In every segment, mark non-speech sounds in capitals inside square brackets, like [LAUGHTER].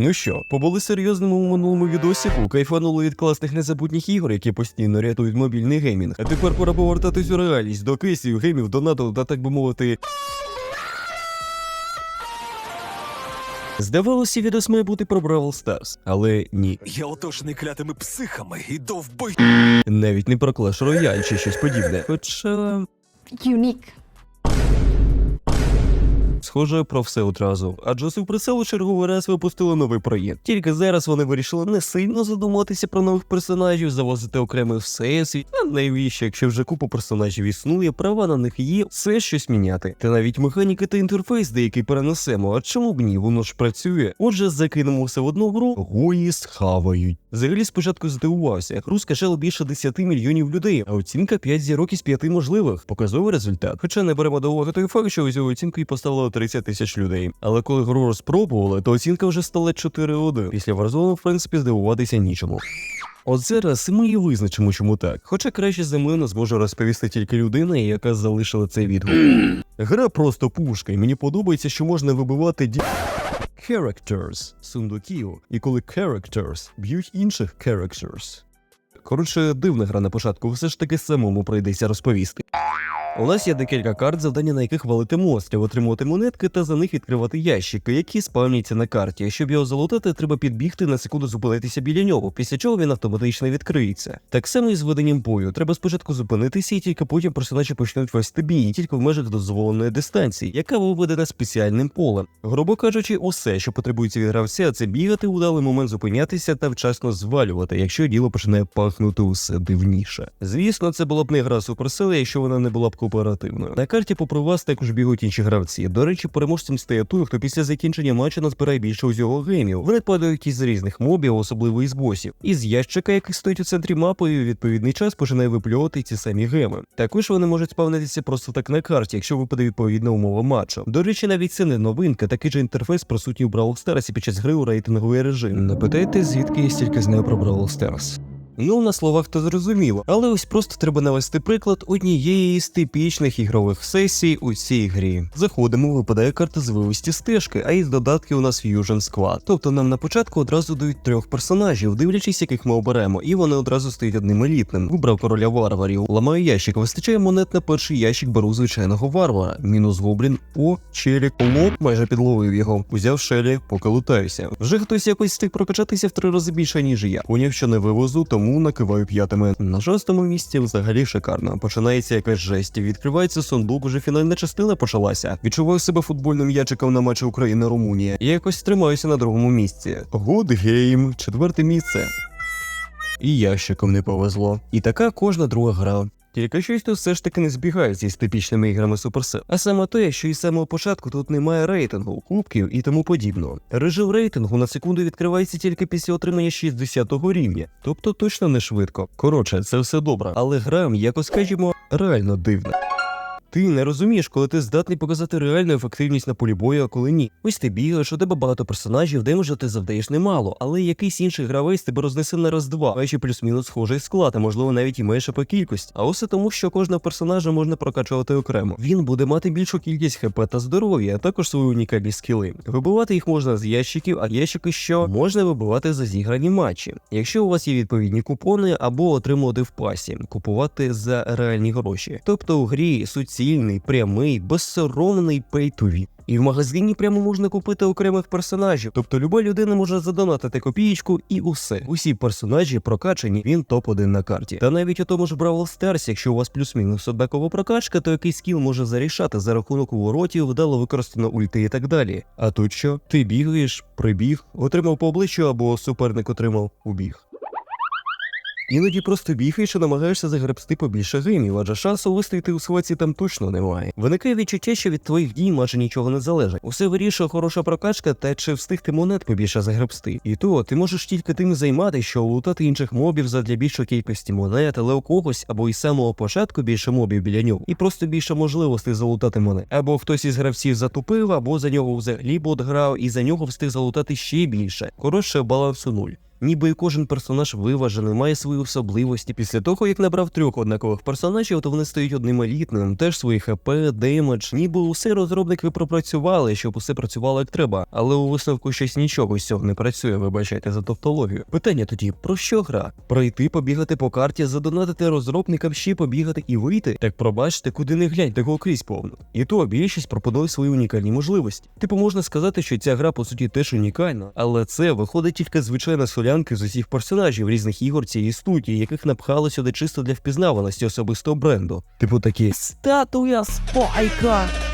Ну що, побули серйозними у минулому відосіку, кайфанули від класних незабутніх ігор, які постійно рятують мобільний геймінг. А тепер пора повертатись у реальність до кейсів, геймів, донату та так би мовити. Здавалося, відос має бути про Brawl Stars, але ні. Я оточений клятими психами і довбой. Навіть не про Clash Royale чи щось подібне. Хоча. Unique. Схоже, про все одразу. Адже Суперсел у черговий раз випустили новий проєкт. Тільки зараз вони вирішили не сильно задумуватися про нових персонажів, завозити окремий всесвіт, а найвіще, якщо вже купа персонажів існує, права на них є, все щось міняти. Та навіть механіки та інтерфейс деякий перенесемо. А чому б ні? Воно ж працює. Отже, закинемо все в одну гру, гої схавають. Взагалі спочатку здивувався. Гру скачало більше 10 мільйонів людей, а оцінка 5 зірок із 5 можливих. Показовий результат. Хоча не беремо до уваги той факт, що ось оцінку і поставило 30 тисяч людей. Але коли гру розпробували, то оцінка вже стала 4-1. Після Warzone, в принципі, здивуватися нічому. От зараз ми і визначимо, чому так. Хоча краще за мене зможе розповісти тільки людина, яка залишила цей відгук. [CLEARS THROAT] Гра просто пушка, і мені подобається, що можна вибивати ді... characters сундуків, і коли characters б'ють інших characters. Коротше, дивна гра на початку, все ж таки самому прийдеться розповісти. У нас є декілька карт, завдання на яких валити монстрів, отримувати монетки та за них відкривати ящики, які спавняться на карті. Щоб його залутати, треба підбігти на секунду зупинитися біля нього, після чого він автоматично відкриється. Так само і з веденням бою. Треба спочатку зупинитися, і тільки потім персонажі почнуть вести бій, тільки в межах дозволеної дистанції, яка виведена спеціальним полем. Грубо кажучи, усе, що потребується від гравця, це бігати у далий момент зупинятися та вчасно звалювати, якщо діло починає пахнути усе дивніше. Звісно, це була б не гра суперсили, якщо вона не була б кооперативною. На карті попри вас також бігають інші гравці. До речі, переможцем стає той, хто після закінчення матчу назбирає більше усього геймів. Вони падають із різних мобів, особливо із босів. Із ящика, який стоїть у центрі мапи, у відповідний час починає випльовувати ці самі геми. Також вони можуть спавнитися просто так на карті, якщо випаде відповідна умова матчу. До речі, навіть це не новинка, такий же інтерфейс присутній у Brawl Stars під час гри у рейтинговий режим. Не питайте, звідки я стільки знаю про Brawl Stars. Ну, на словах то зрозуміло, але ось просто треба навести приклад однієї з типічних ігрових сесій у цій грі. Заходимо, випадає карта звивості стежки, а із додатків у нас Fusion Squad. Тобто нам на початку одразу дають трьох персонажів, дивлячись, яких ми оберемо, і вони одразу стають одним елітним. Вибрав короля варварів, ламаю ящик, вистачає монет на перший ящик, беру звичайного варвара. Мінус гоблін, о, челік, лоб, майже підловив його. Узяв шелі, поки лутаюся. Вже хтось якось встиг прокачатися в три рази більше, ніж я. Поняв, що не вивозу, тому накиваю п'ятими. На шостому місці взагалі шикарно. Починається якась жесть. Відкривається сундук, уже фінальна частина почалася. Відчуваю себе футбольним м'ячиком на матчі Україна-Румунія. І якось тримаюся на другому місці. Good game, четверте місце. І ящиком не повезло. І така кожна друга гра. Тільки щось тут все ж таки не збігається із типічними іграми Supercell. А саме те, що із самого початку тут немає рейтингу, кубків і тому подібного. Режим рейтингу на секунду відкривається тільки після отримання 60-го рівня, тобто точно не швидко. Коротше, це все добре, але грам, якось скажімо, реально дивна. Ти не розумієш, коли ти здатний показати реальну ефективність на полі бою, а коли ні. Ось ти бігаєш, у тебе багато персонажів, де може ти завдаєш немало, але якийсь інший гравець тебе рознесе на раз-два, маючи плюс-мінус схожий склад, а можливо навіть і менше по кількості. А і тому, що кожного персонажа можна прокачувати окремо. Він буде мати більшу кількість хп та здоров'я, а також свої унікальні скіли. Вибивати їх можна з ящиків, а ящики що можна вибивати за зіграні матчі. Якщо у вас є відповідні купони або отримувати в пасі, купувати за реальні гроші. Тобто у грі суцільний, прямий, безсоромний пейтові. І в магазині прямо можна купити окремих персонажів. Тобто люба людина може задонатити копієчку і усе. Усі персонажі прокачані, він топ-1 на карті. Та навіть у тому ж Brawl Stars, якщо у вас плюс-мінус однакова прокачка, то якийсь скіл може зарішати за рахунок уворотів, вдало використано ульти і так далі. А тут що? Ти бігаєш, прибіг, отримав по обличчю або суперник отримав убіг. Іноді просто бігаєш і намагаєшся загребсти побільше геймів, адже шансу вистояти у схватці там точно немає. Виникає відчуття, що від твоїх дій майже нічого не залежить. Усе вирішує хороша прокачка та чи встигти монет побільше загребсти. І то ти можеш тільки тим займати, що лутати інших мобів задля більшої кількості монет, але у когось або із самого початку більше мобів біля нього, і просто більше можливостей залутати монет. Або хтось із гравців затупив, або за нього взагалі бот грав, і за нього встиг залутати ще більше. Коротше, балансу нуль. Ніби кожен персонаж виважений, має свої особливості. Після того, як набрав трьох однакових персонажів, то вони стають одним елітним, теж свої хп, демедж, ніби усе розробники пропрацювали, щоб усе працювало як треба. Але у висновку щось нічого з цього не працює, вибачайте за тавтологію. Питання тоді: про що гра? Пройти, побігати по карті, задонатити розробникам ще побігати і вийти? Так пробачте, куди не глянь, такого крізь повно. І то більшість пропонує свої унікальні можливості. Типу можна сказати, що ця гра по суті теж унікальна, але це виходить тільки звичайна солянка з усіх персонажів різних ігор цієї студії, яких напхали сюди чисто для впізнаваності особистого бренду. Типу такі статуя спайка.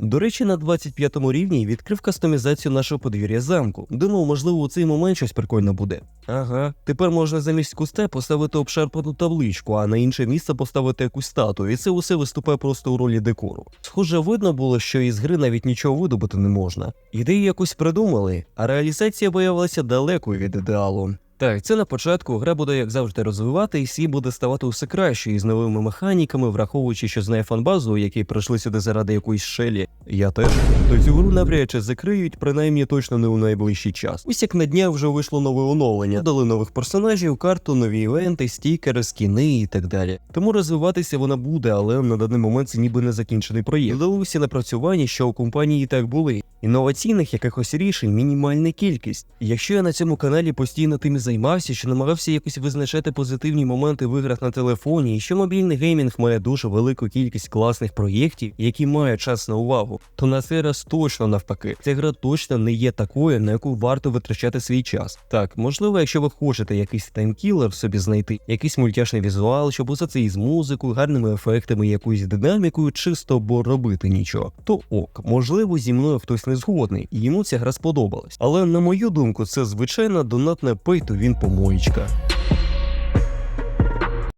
До речі, на 25-му рівні відкрив кастомізацію нашого подвір'я замку. Думав, можливо, у цей момент щось прикольно буде. Ага, тепер можна замість куста поставити обшарпану табличку, а на інше місце поставити якусь статую, і це усе виступає просто у ролі декору. Схоже, видно було, що із гри навіть нічого видобути не можна. Ідею якось придумали, а реалізація виявилася далекою від ідеалу. Так, це на початку гра буде як завжди розвиватись і буде ставати усе краще із новими механіками, враховуючи, що знає фанбазу, які прийшли сюди заради якоїсь шелі. Я теж. То цю гру навряд чи закриють, принаймні точно не у найближчий час. Ось як на днях вже вийшло нове оновлення, дали нових персонажів, карту, нові івенти, стікери, скіни і так далі. Тому розвиватися вона буде, але на даний момент це ніби не закінчений проєкт. Дали всі напрацювання, що у компанії так були. Інноваційних якихось рішень мінімальна кількість. Якщо я на цьому каналі постійно тим займався, що намагався якось визначати позитивні моменти в іграх на телефоні, і що мобільний геймінг має дуже велику кількість класних проєктів, які мають час на увагу, то на цей раз точно навпаки. Ця гра точно не є такою, на яку варто витрачати свій час. Так, можливо, якщо ви хочете якийсь таймкілер собі знайти, якийсь мультяшний візуал, щоб усе це із музикою, гарними ефектами, якоюсь динамікою, чисто бо робити нічого, то ок, можливо, зі мною хтось не згодний, і йому ця гра сподобалась. Але на мою думку, це звичайна донатна пейту він помоєчка.